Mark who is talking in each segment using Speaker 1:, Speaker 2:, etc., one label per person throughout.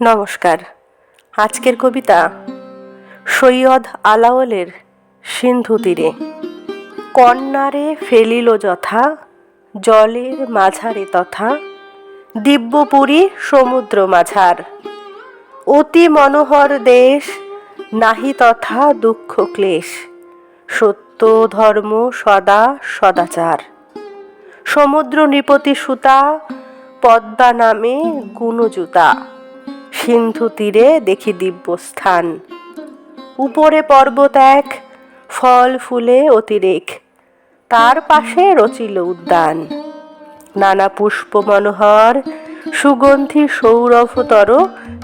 Speaker 1: নমস্কার। আজকের কবিতা সৈয়দ আলাওলের সিন্ধু তীরে। কন্যারে ফেলিল যথা, জলের মাঝারে তথা, দিব্যপুরী সমুদ্র মাঝার। অতি মনোহর দেশ, নাহি তথা দুঃখ ক্লেশ। সত্য ধর্ম সদা সদাচার। সমুদ্র নৃপতি সুতা পদ্মা নামে গুণজুতা সিন্ধু তীরে দেখি দিব্যস্থান। উপরে পর্বত এক, ফল, ফুলে অতিরেক। তার পাশে রচিল উদ্যান। নানা পুষ্প মনোহর, সুগন্ধি সৌরভতর,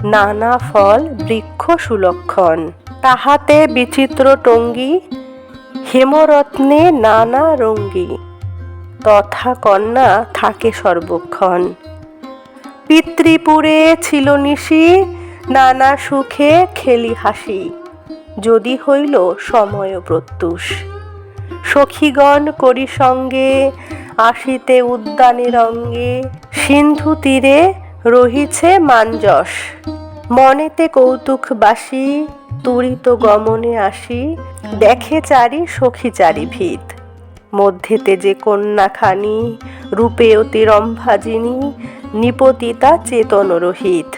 Speaker 1: নানা ফল, বৃক্ষ সুলক্ষণ। তাহাতে বিচিত্র টঙ্গী, হেমরত্নে নানা রঙ্গী। তথা কন্যা থাকে সর্বক্ষণ। পিতৃপুরে ছিল নিশি, নানা সুখে খেলি হাসি, যদি হইল সময় প্রত্যুষ। সখীগণ করি সঙ্গে, আসিতে উদ্যানে রঙ্গে, সিন্ধু তীরে রহিছে মাঞ্জস মনেতে কৌতুক বাসি তুরিত গমনে আসি, দেখে চারি সখী চারি ভিত। মধ্যেতে যে কন্যাখানি, রূপে অতি রম্ভাজিনী নিপতিতা চেতন রহিত